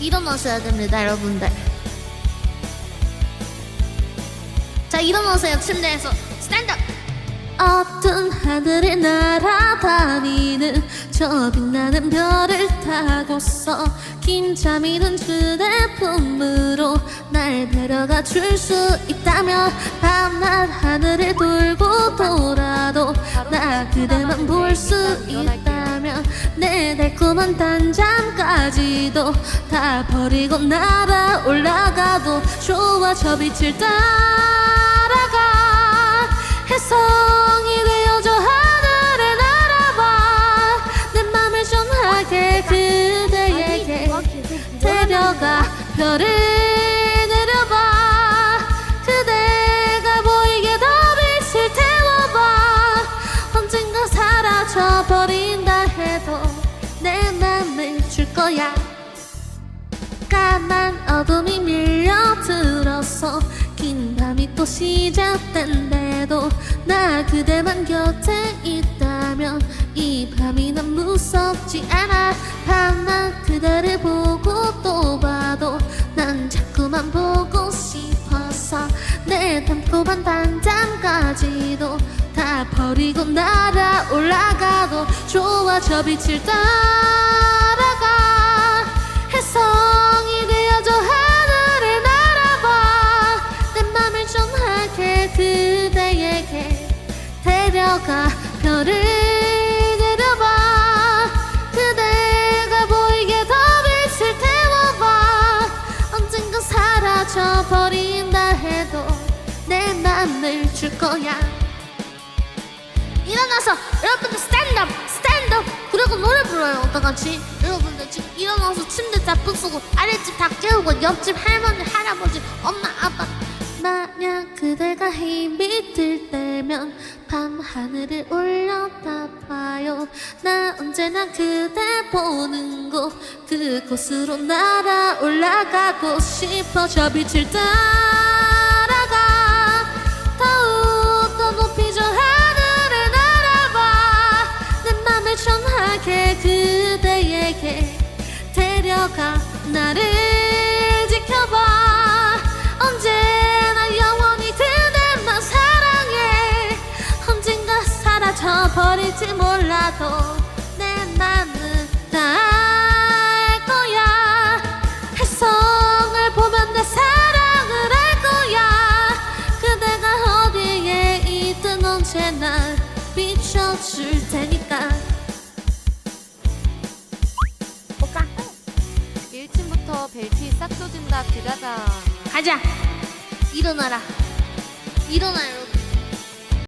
일어나셔야 됩니다, 여러분들. 자, 일어나세요, 침대에서. 스탠드업! 어떤 하늘에 날아다니는 저 빛나는 별을 타고서 긴 잠이 든 휴대폰으로 날 데려가 줄 수 있다면 밤낮 하늘을 돌고 돌아도 나 그대만 볼 수 있다 면내 달콤한 단잠까지도 다 버리고 날아 올라가도 좋아 저 빛을 따라가. 혜성이 되어줘 하늘에 날아봐. 내 맘을 전하게 그대에게 데려가. 별을 사라져 버린다 해도 내 맘을 줄 거야. 까만 어둠이 밀려들어서 긴 밤이 또 시작된대도 나 그대만 곁에 있다면 이 밤이 난 무섭지 않아. 밤낮 그대를 보고 또 봐도 난 자꾸만 보고 싶어서 내 담고만 단잠까지도 다 버리고 날아 올라가도 저 빛을 따라가 혜성이 되어줘 하늘을 날아봐 내 맘을 전하게 그대에게 데려가 별을 태워봐 언젠가 사라져 버린다 해도 내 맘을 줄 거야. 일어나서 여러분들 스탠 불러요 어떡하지 여러분들 지금 일어나서 침대 다 부수고 아랫집 다 깨우고 옆집 할머니 할아버지 엄마 아빠. 만약 그대가 힘이 들 때면 밤 하늘을 올려다봐요. 나 언제나 그대 보는 곳 그곳으로 날아 올라가고 싶어. 저 빛을 따라 그대에게 데려가 나를 지켜봐. 언제나 영원히 그대만 사랑해. 언젠가 사라져 버릴지 몰라도 내 맘은 다알 거야. 혜성을 보면 내 사랑을 알 거야. 그대가 어디에 있든 언제나 비춰줄 테니까? 들어가자 가자. 일어나라. 일어나 여러분